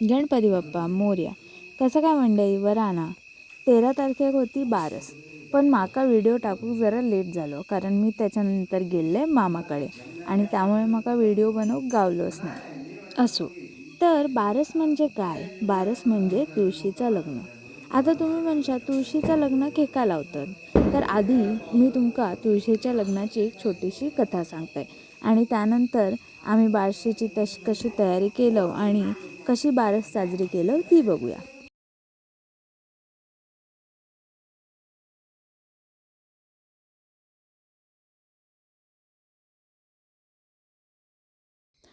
गणपती बाप्पा मोर्या कसं काय मंडळी? वराना तेरा तारखेक होती बारस. पण माका व्हिडिओ टाकूक जरा लेट झालो कारण मी त्याच्यानंतर गेले मामाकडे. आणि त्यामुळे माका व्हिडिओ बनवूक गावलोच नाही. असो तर बारस म्हणजे काय? बारस म्हणजे तुळशीचं लग्न. आता तुम्ही म्हणशा तुळशीचं लग्न खेका लावतात? तर आधी मी तुमका तुळशीच्या लग्नाची एक छोटीशी कथा सांगते. आणि त्यानंतर आम्ही बारशीची तशी कशी तयारी केलं आणि कशी बारस साजरी केलं ती बघूया.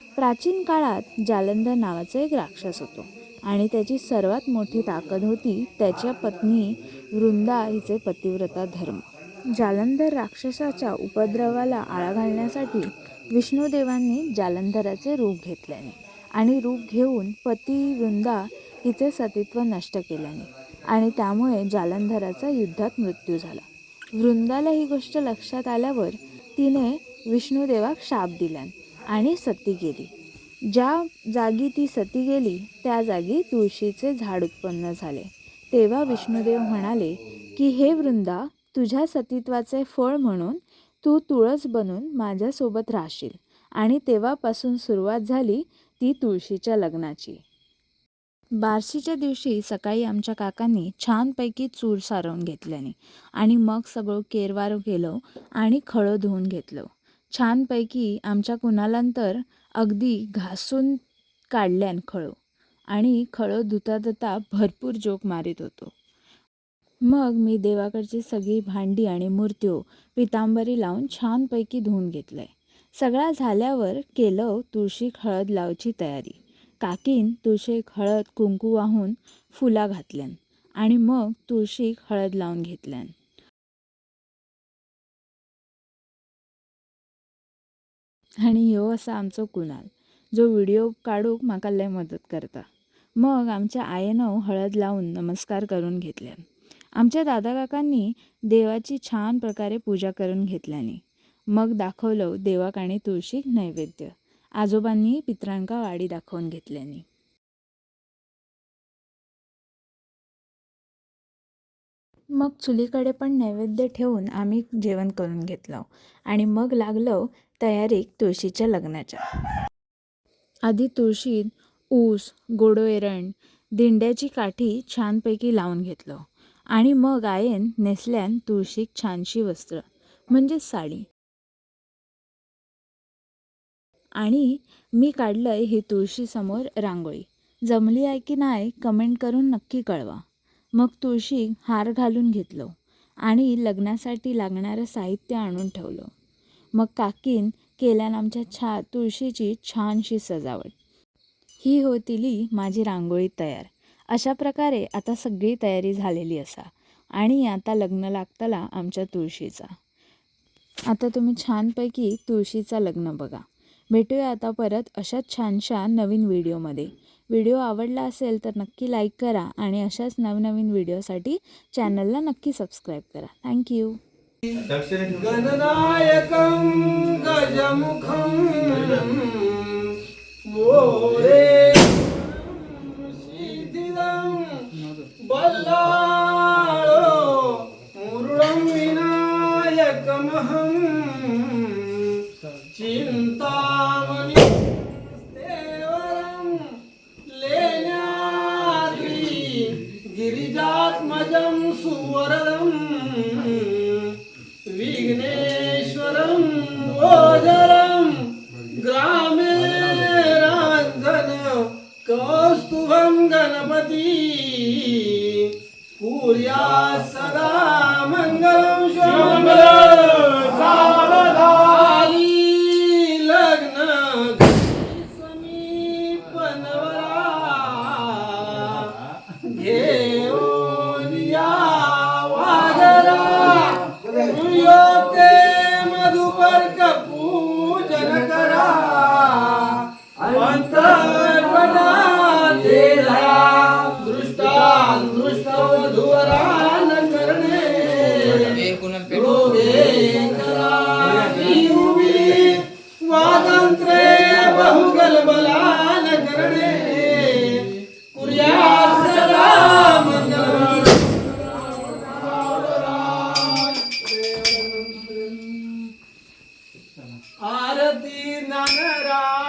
प्राचीन काळात जालंधर नावाचा एक राक्षस होतो आणि त्याची सर्वात मोठी ताकद होती त्याच्या पत्नी वृंदा हिचे पतिव्रता धर्म. जालंधर राक्षसाच्या उपद्रवाला आळा घालण्यासाठी विष्णुदेवांनी जालंधराचे रूप घेतल्याने. आणि रूप घेऊन पती वृंदा हिचे सतीत्व नष्ट केल्याने. आणि त्यामुळे जालंधराचा युद्धात मृत्यू झाला. वृंदाला ही गोष्ट लक्षात आल्यावर तिने विष्णुदेवाक शाप दिला आणि सती गेली ज्या जागी ती सती गेली त्या जागी तुळशीचे झाड उत्पन्न झाले. तेव्हा विष्णुदेव म्हणाले की हे वृंदा तुझ्या सतीत्वाचे फळ म्हणून तू तुळस बनून माझ्यासोबत राहशील. आणि तेव्हापासून सुरुवात झाली ती तुळशीच्या लग्नाची. बारशीच्या दिवशी सकाळी आमच्या काकांनी छानपैकी चूर सारवून घेतल्याने आणि मग सगळं केरवार केलं आणि खळं धुवून घेतलं. छानपैकी आमच्या कुणालांतर अगदी घासून काढल्यान खळं आणि खळं धुता धुता भरपूर जोक मारित होतो. मग मी देवाकडची सगळी भांडी आणि मूर्त्यो पितांबरी लावून छानपैकी धुवून घेतलंय सगळा झाल्यावर केलं तुळशी हळद लावची तयारी. काकीन तुळशीक हळद कुंकू वाहून फुला घातल्यान आणि मग तुळशीक हळद लावून घेतल्यान. आणि ह्यो असा आमचो कुणाल जो व्हिडिओ काढूक म्हाका लय मदत करता. मग आमच्या आयेनं हळद लावून नमस्कार करून घेतल्यान. आमच्या दादा काकांनी देवाची छान प्रकारे पूजा करून घेतल्यानी. मग दाखवलं देवाक आणि तुळशीक नैवेद्य. आजोबांनी पित्रांका वाडी दाखवून घेतल्याने. मग चुलीकडे पण नैवेद्य ठेवून आम्ही जेवण करून घेतलं आणि मग लागलो तयारीक तुळशीच्या लग्नाच्या. आधी तुळशीत ऊस गोडो एरण दिंड्याची काठी छानपैकी लावून घेतलं आणि मग आयेन नेसल्यान तुळशीक छानशी वस्त्र म्हणजे साडी. आणि मी काढलं आहे ही तुळशीसमोर रांगोळी. जमली आहे की नाही कमेंट करून नक्की कळवा. मग तुळशी हार घालून घेतलो आणि लग्नासाठी लागणारं साहित्य आणून ठेवलं. मग काकीन केल्यान आमच्या छा तुळशीची छानशी सजावट. ही होतीली माझी रांगोळी तयार. अशा प्रकारे आता सगळी तयारी झालेली असा आणि आता लग्न लागतला आमच्या तुळशीचा. आता तुम्ही छानपैकी तुळशीचा लग्न बघा. भेटूया आता परत अशाच छानशा नवीन व्हिडिओमध्ये. व्हिडिओ आवडला असेल तर नक्की लाईक करा आणि अशाच नवनवीन व्हिडिओसाठी चॅनलला नक्की सबस्क्राईब करा. थँक्यू गजमुखम मोरे गिरिजात्मजं सुवरदम् विघ्नेश्वरं ओजरं ग्रामे राञ्जन कौस्तुभं गणपती कुर्या 것 Nanara.